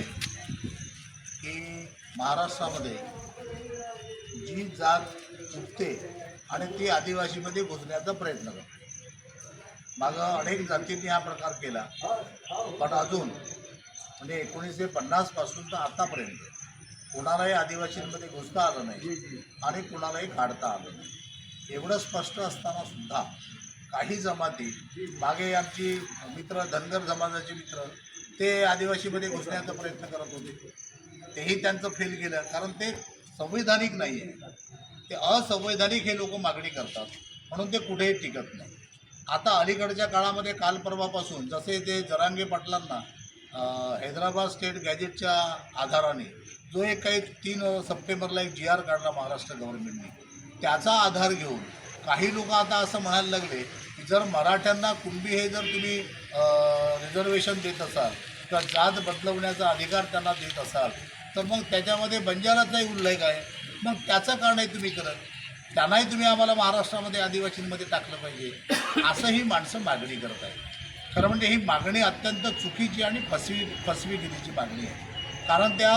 की महाराष्ट्रामध्ये जी जात उठते आणि ती आदिवासीमध्ये घुसण्याचा प्रयत्न करतो. मागं अनेक जातींनी हा प्रकार केला. पण अजून म्हणजे एकोणीसशे पन्नासपासून तर आतापर्यंत कोणालाही आदिवासींमध्ये घुसता आलं नाही आणि कुणालाही काढता आलं नाही. एवढं स्पष्ट असताना सुद्धा काही जमाती मागे आमची मित्र धनगर समाजाचे मित्र ते आदिवासीमध्ये घुसण्याचा प्रयत्न करत होते. तेही त्यांचं फेल केलं कारण ते संवैधानिक नाही आहे. ते असंवैधानिक हे लोक मागणी करतात. म्हणून ते कुठेही टिकत नाही. आता अलीकडच्या काळामध्ये काल परवापासून जसे ते जरांगे पाटलांना हैदराबाद स्टेट गॅजेटच्या आधाराने जो एक काही तीन सप्टेंबरला एक जी आर काढला महाराष्ट्र गव्हर्नमेंटने त्याचा आधार घेऊन काही लोक आता असं म्हणायला लागले की जर मराठ्यांना कुणबी हे जर तुम्ही रिझर्वेशन देत असाल किंवा जात बदलवण्याचा अधिकार त्यांना देत असाल तर मग त्याच्यामध्ये बंजाराचाही उल्लेख आहे. मग त्याचं कारणही तुम्ही करत. त्यांनाही तुम्ही आम्हाला महाराष्ट्रामध्ये आदिवासींमध्ये टाकलं पाहिजे. असं ही माणसं मागणी करत आहे खरं म्हणजे ही मागणी अत्यंत चुकीची आणि फसवी फसवीगिरीची मागणी आहे. कारण त्या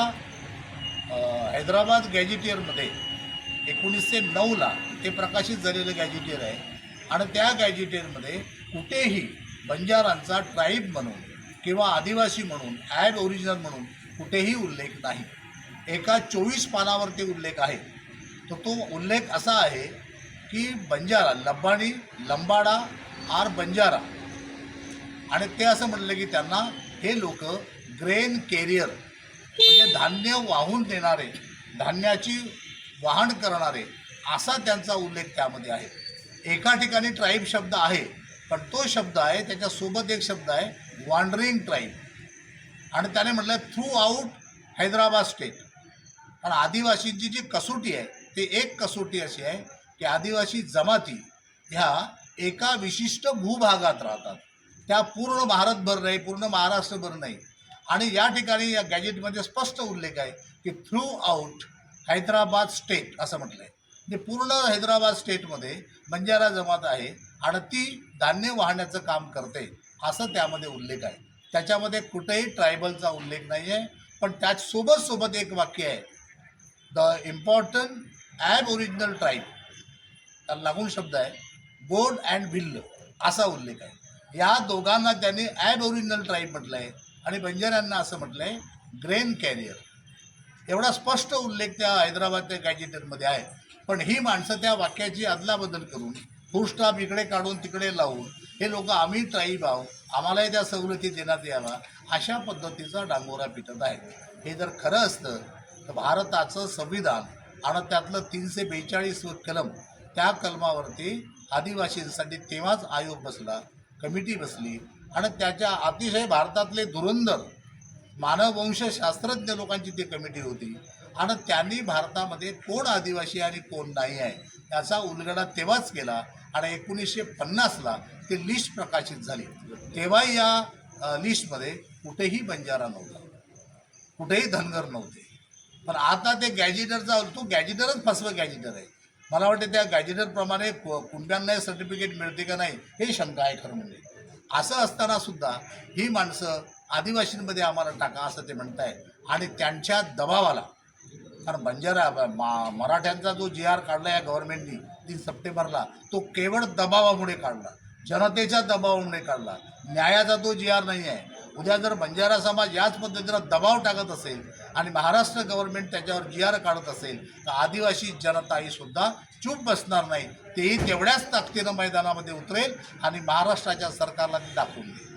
हैदराबाद गॅजिटियरमध्ये एकोणीसशे नऊला ते प्रकाशित झालेलं गॅजिटियर आहे. आणि त्या गॅजिटियरमध्ये कुठेही बंजारांचा ट्राईब म्हणून किंवा आदिवासी म्हणून ॲड ओरिजिनल म्हणून कुठेही उल्लेख नाही. एका चोवीस पानावरती उल्लेख आहे. तर तो उल्लेख असा आहे की बंजारा लंबाणी लंबाडा आर बंजारा. आणि ते असं म्हटलं की त्यांना हे लोक ग्रेन केरियर म्हणजे धान्य वाहून देणारे धान्याची वाहन करणारे असा त्यांचा उल्लेख त्यामध्ये आहे. एका ठिकाणी ट्राईब शब्द आहे. पण तो शब्द आहे त्याच्यासोबत एक शब्द आहे वॉन्डरिंग ट्राईब आणि त्याने म्हटलं थ्रू आऊट हैदराबाद स्टेट पण आदिवासींची जी कसोटी आहे ते एक कसोटी अशी आहे की आदिवासी जमाती ह्या एका विशिष्ट भूभागात राहतात. त्या पूर्ण भारतभर नाही पूर्ण महाराष्ट्रभर नाही. आणि या ठिकाणी या गॅजेटमध्ये स्पष्ट उल्लेख आहे की थ्रू आऊट हैदराबाद स्टेट असं म्हटलं आहे म्हणजे पूर्ण हैदराबाद स्टेटमध्ये बंजारा जमात आहे आणि ती धान्य वाहण्याचं काम करते असं त्यामध्ये उल्लेख आहे. त्याच्यामध्ये कुठेही ट्रायबलचा उल्लेख नाही आहे पण त्याचसोबत सोबत एक वाक्य आहे. The important aboriginal tribe. त्याला लागून शब्द आहे बोर्ड अँड भिल्ल असा उल्लेख आहे. या दोघांना त्यांनी ॲब ओरिजिनल ट्राईब म्हटलं आहे आणि बंजाऱ्यांना असं म्हटलं आहे ग्रेन कॅरियर. एवढा स्पष्ट उल्लेख त्या हैदराबादच्या गॅजेटरमध्ये आहे. पण ही माणसं त्या वाक्याची अदलाबदल करून फुल इकडे काढून तिकडे लावून हे लोक आम्ही ट्राईब आहोत आम्हालाही त्या सवलती देण्यात यावा अशा पद्धतीचा डांगोरा पिटत आहे. हे जर खरं असतं तर भारताचं संविधान आणि त्यातलं तीनशे बेचाळीस कलम त्या कलमावरती आदिवासींसाठी तेव्हाच आयोग बसला कमिटी बसली आणि त्याच्या अतिशय भारतातले धुरंधर मानववंश शास्त्रज्ञ लोकांची ती कमिटी होती. आणि त्यांनी भारतामध्ये कोण आदिवासी आणि कोण नाही आहे याचा उलगडा तेव्हाच केला आणि एकोणीसशे पन्नासला ती लिस्ट प्रकाशित झाली. तेव्हा या लिस्टमध्ये कुठेही बंजारा नव्हता. कुठेही धनगर नव्हते. पण आता ते गॅजेटरचा तो गॅजेटरच फसवं गॅजेटर आहे. मला वाटतं त्या गॅजेटरप्रमाणे कु- कुणब्यांना सर्टिफिकेट मिळते का नाही हे शंका आहे खरं म्हणजे. असं असताना सुद्धा ही माणसं आदिवासींमध्ये आम्हाला टाका असं ते म्हणताय आणि त्यांच्या दबावाला कारण बंजारा मा मराठ्यांचा जो जी आर काढला या गव्हर्नमेंटनी तीन सप्टेंबरला तो केवळ दबावामुळे काढला. जनतेच्या दबावामुळे काढला. न्यायाचा तो जी आर नाही आहे उद्या जर बंजारा समाज याच पद्धतीनं दबाव टाकत असेल आणि महाराष्ट्र गव्हर्नमेंट त्याच्यावर जी आर काढत असेल तर आदिवासी जनता ही सुद्धा चूप बसणार नाही. तेही तेवढ्याच ताकदीनं मैदानामध्ये उतरेल आणि महाराष्ट्राच्या सरकारला ती दाखवून देईल.